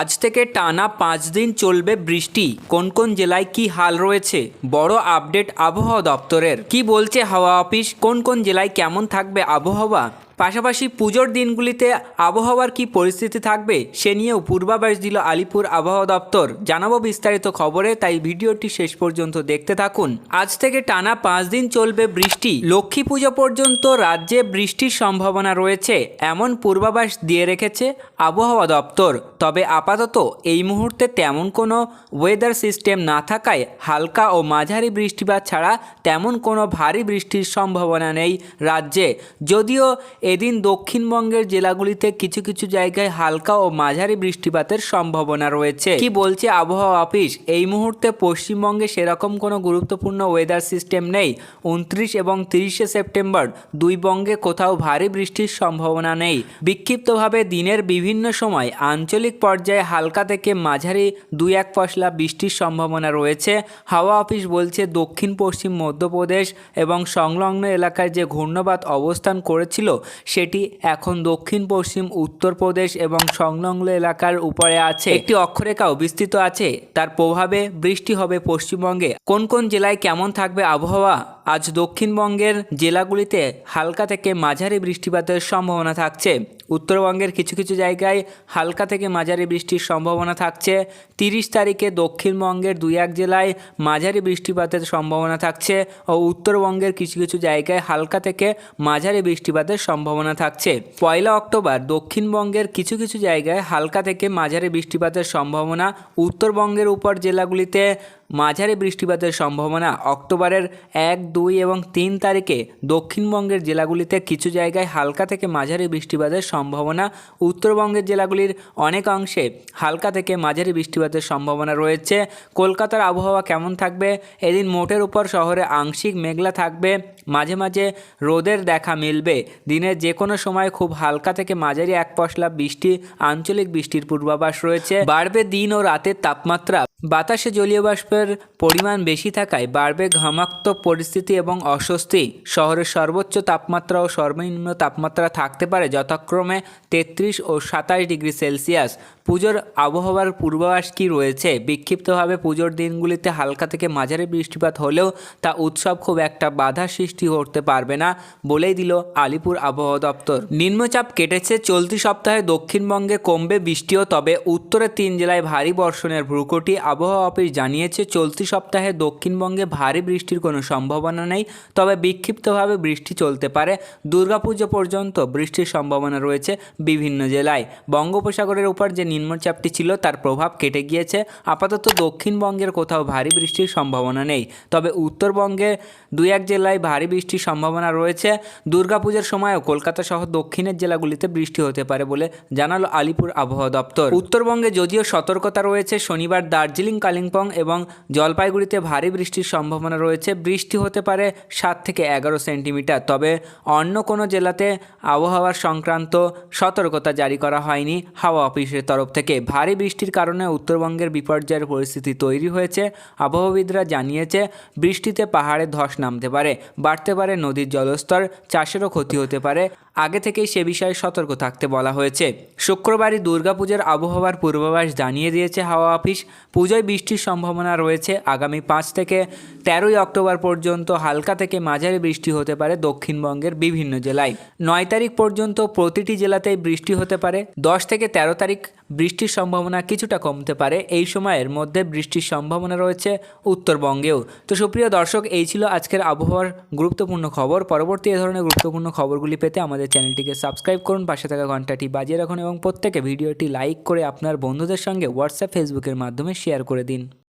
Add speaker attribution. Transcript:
Speaker 1: আজ থেকে টানা পাঁচ দিন চলবে বৃষ্টি। কোন কোন জেলায় কি হাল রয়েছে? বড় আপডেট আবহাওয়া দপ্তরের। কি বলছে হাওয়া অফিস? কোন কোন জেলায় কেমন থাকবে আবহাওয়া? পাশাপাশি পুজোর দিনগুলিতে আবহাওয়ার কি পরিস্থিতি থাকবে, সে নিয়েও পূর্বাভাস দিল আলিপুর আবহাওয়া দপ্তর। জানাব বিস্তারিত খবরে, তাই ভিডিওটি শেষ পর্যন্ত দেখতে থাকুন। আজ থেকে টানা পাঁচ দিন চলবে বৃষ্টি। লক্ষ্মী পুজো পর্যন্ত রাজ্যে বৃষ্টির সম্ভাবনা রয়েছে, এমন পূর্বাভাস দিয়ে রেখেছে আবহাওয়া দপ্তর। তবে আপাতত এই মুহূর্তে তেমন কোনো ওয়েদার সিস্টেম না থাকায় হালকা ও মাঝারি বৃষ্টিপাত ছাড়া তেমন কোনো ভারী বৃষ্টির সম্ভাবনা নেই রাজ্যে। যদিও এদিন দক্ষিণবঙ্গের জেলাগুলিতে কিছু কিছু জায়গায় হালকা ও মাঝারি বৃষ্টিপাতের সম্ভাবনা রয়েছে। কি বলছে আবহাওয়া অফিস? এই মুহূর্তে পশ্চিমবঙ্গে সেরকম কোনো গুরুত্বপূর্ণ ওয়েদার সিস্টেম নেই। উনত্রিশ এবং তিরিশে সেপ্টেম্বর দুই বঙ্গে কোথাও ভারী বৃষ্টির সম্ভাবনা নেই। বিক্ষিপ্তভাবে দিনের বিভিন্ন সময় আঞ্চলিক পর্যায়ে হালকা থেকে মাঝারি দুই এক পশলা বৃষ্টির সম্ভাবনা রয়েছে। হাওয়া অফিস বলছে দক্ষিণ পশ্চিম মধ্যপ্রদেশ এবং সংলগ্ন এলাকায় যে ঘূর্ণবাত অবস্থান করেছিল সেটি এখন দক্ষিণ, পশ্চিম উত্তরপ্রদেশ এবং সংলগ্ন এলাকার উপরে আছে। একটি অক্ষরেখাও বিস্তৃত আছে। তার প্রভাবে বৃষ্টি হবে পশ্চিমবঙ্গে। কোন কোন জেলায় কেমন থাকবে আবহাওয়া? আজ দক্ষিণবঙ্গের জেলাগুলিতে হালকা থেকে মাঝারি বৃষ্টিপাতের সম্ভাবনা থাকছে। উত্তরবঙ্গের কিছু কিছু জায়গায় হালকা থেকে মাঝারি বৃষ্টির সম্ভাবনা থাকছে। তিরিশ তারিখে দক্ষিণবঙ্গের দুই এক জেলায় মাঝারি বৃষ্টিপাতের সম্ভাবনা থাকছে ও উত্তরবঙ্গের কিছু কিছু জায়গায় হালকা থেকে মাঝারি বৃষ্টিপাতের সম্ভাবনা থাকছে। পয়লা অক্টোবর দক্ষিণবঙ্গের কিছু কিছু জায়গায় হালকা থেকে মাঝারি বৃষ্টিপাতের সম্ভাবনা, উত্তরবঙ্গের উপর জেলাগুলিতে মাঝারি বৃষ্টিপাতের সম্ভাবনা। অক্টোবরের এক দুই এবং তিন তারিখে দক্ষিণবঙ্গের জেলাগুলিতে কিছু জায়গায় হালকা থেকে মাঝারি বৃষ্টিপাতের সম্ভাবনা। উত্তরবঙ্গের জেলাগুলির অনেক অংশে হালকা থেকে মাঝারি বৃষ্টিপাতের সম্ভাবনা রয়েছে। কলকাতার আবহাওয়া কেমন থাকবে? এদিন মোটের উপর শহরে আংশিক মেঘলা থাকবে। মাঝে মাঝে রোদের দেখা মিলবে। দিনের যে কোনো সময় খুব হালকা থেকে মাঝারি এক পশলা বৃষ্টি, আঞ্চলিক বৃষ্টির পূর্বাভাস রয়েছে। বাড়বে দিন ও রাতের তাপমাত্রা। বাতাসে জলীয় বাষ্পের পরিমাণ বেশি থাকায় বাড়বে ঘামাক্ত পরিস্থিতি। এবং অস্বস্তি। শহরের সর্বোচ্চ তাপমাত্রা ও সর্বনিম্ন তাপমাত্রা থাকতে পারে যথাক্রমে তেত্রিশ ও সাতাশ ডিগ্রি সেলসিয়াস। পুজোর আবহাওয়ার পূর্বাভাস কি রয়েছে? বিক্ষিপ্তভাবে পুজোর দিনগুলিতে হালকা থেকে মাঝারি বৃষ্টিপাত হলেও তা উৎসব খুব একটা বাধা সৃষ্টি করতে পারবে না বলেই দিল আলিপুর আবহাওয়া দপ্তর। নিম্নচাপ কেটেছে চলতি সপ্তাহে দক্ষিণবঙ্গে কমবে বৃষ্টিও তবে উত্তরের তিন জেলায় ভারী বর্ষণের ভ্রুকুটি। আবহাওয়া অফিস জানিয়েছে, চলতি সপ্তাহে দক্ষিণবঙ্গে ভারী বৃষ্টির কোনো সম্ভাবনা নেই, তবে বিক্ষিপ্তভাবে বৃষ্টি চলতে পারে। দুর্গাপুজো পর্যন্ত বৃষ্টির সম্ভাবনা রয়েছে বিভিন্ন জেলায়। বঙ্গোপসাগরের উপর যে নিম্নচাপটি ছিল, তার প্রভাব কেটে গিয়েছে। আপাতত দক্ষিণবঙ্গের কোথাও ভারী বৃষ্টির সম্ভাবনা নেই, তবে উত্তরবঙ্গে দুই এক জেলায় ভারী বৃষ্টির সম্ভাবনা রয়েছে। দুর্গাপুজোর সময়ও কলকাতা সহ দক্ষিণের জেলাগুলিতে বৃষ্টি হতে পারে বলে জানালো আলিপুর আবহাওয়া দপ্তর। উত্তরবঙ্গে যদিও সতর্কতা রয়েছে, শনিবার দার্জিলিং, কালিম্পং এবং জলপাইগুড়িতে ভারী বৃষ্টির সম্ভাবনা রয়েছে। বৃষ্টি হতে পারে সাত থেকে এগারো সেন্টিমিটার, তবে অন্য কোনো জেলাতে আবহাওয়ার সংক্রান্ত সতর্কতা জারি করা হয়নি হাওয়া অফিসের তরফ থেকে। ভারী বৃষ্টির কারণে উত্তরবঙ্গের বিপর্যয়ের পরিস্থিতি তৈরি হয়েছে। আবহাওয়াবিদরা জানিয়েছে, বৃষ্টিতে পাহাড়ে ধস নামতে পারে, বাড়তে পারে নদীর জলস্তর, চাষেরও ক্ষতি হতে পারে। আগে থেকেই সে বিষয়ে সতর্ক থাকতে বলা হয়েছে। শুক্রবারই দুর্গাপুজোর আবহাওয়ার পূর্বাভাস জানিয়ে দিয়েছে হাওয়া অফিস। পুজোয় বৃষ্টির সম্ভাবনা রয়েছে। আগামী পাঁচ থেকে তেরোই অক্টোবর পর্যন্ত হালকা থেকে মাঝারি বৃষ্টি হতে পারে দক্ষিণবঙ্গের বিভিন্ন জেলায়। নয় তারিখ পর্যন্ত প্রতিটি জেলাতেই বৃষ্টি হতে পারে। দশ থেকে তেরো তারিখ বৃষ্টির সম্ভাবনা কিছুটা কমতে পারে। এই সময়ের মধ্যে বৃষ্টির সম্ভাবনা রয়েছে উত্তরবঙ্গেও। তো সুপ্রিয় দর্শক, এই ছিল আজকের আবহাওয়ার গুরুত্বপূর্ণ খবর। পরবর্তী এ ধরনের গুরুত্বপূর্ণ খবরগুলি পেতে আমাদের চ্যানেলটিকে সাবস্ক্রাইব করুন, পাশে থাকা ঘন্টাটি বাজিয়ে রাখুন এবং প্রত্যেকে ভিডিওটি লাইক করে আপনার বন্ধুদের সঙ্গে হোয়াটসঅ্যাপ, ফেসবুকের মাধ্যমে শেয়ার করে দিন।